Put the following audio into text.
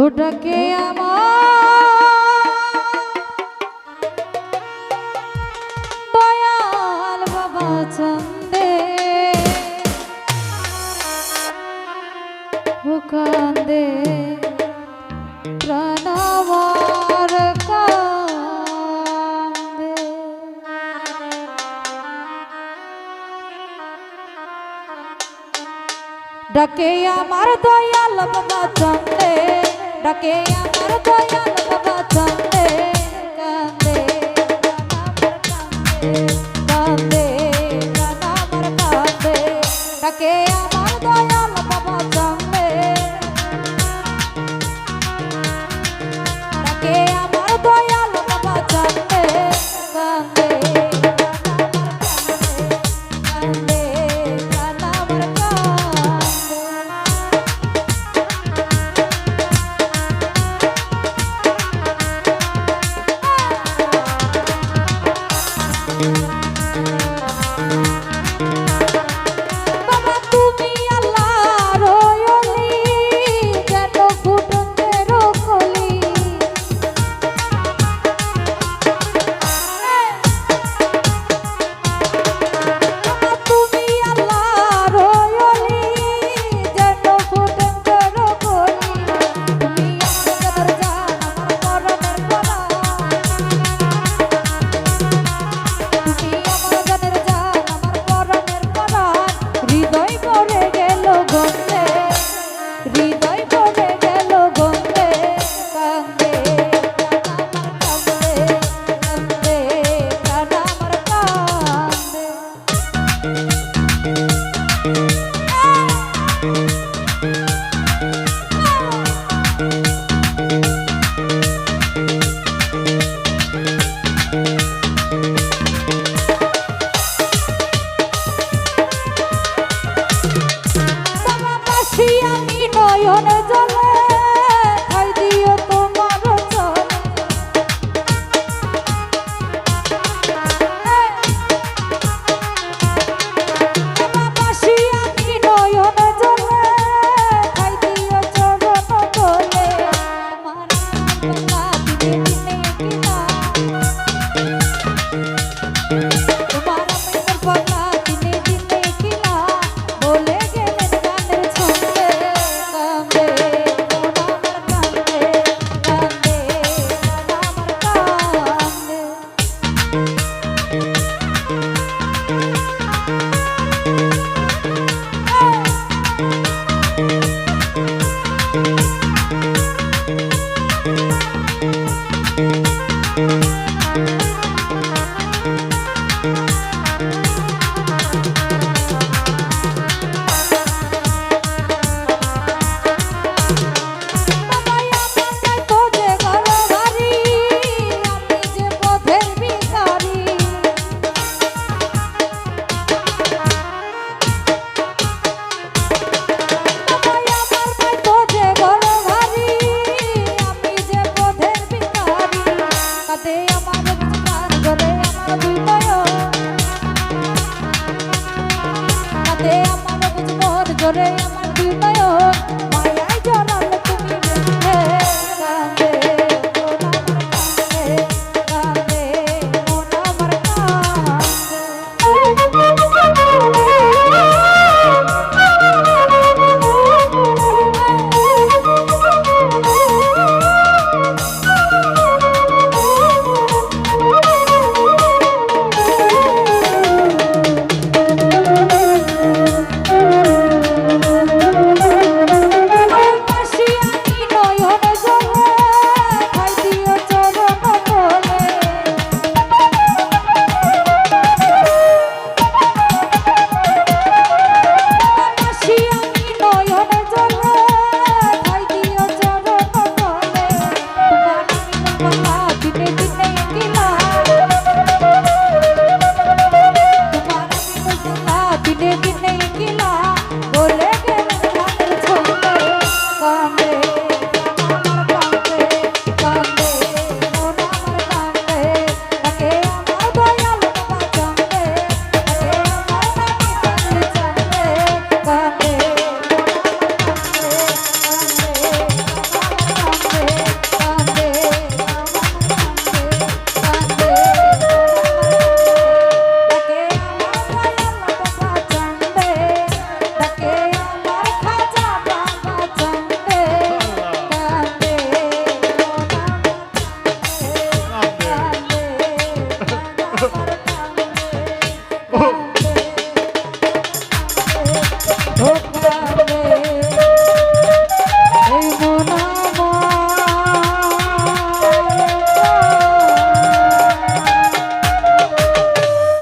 ওটাকে আমার দয়াল বাবা চন্দে। কান্দে প্রণবর কান্দে। ডাকে আমার দয়াল বাবা চন্দে। ডাকে আমার দয়াল বাবা চন্দে কান্দে কান্দে কান্দে আমার কান্দে। ডাকে আমার দয়াল রে আমার দুই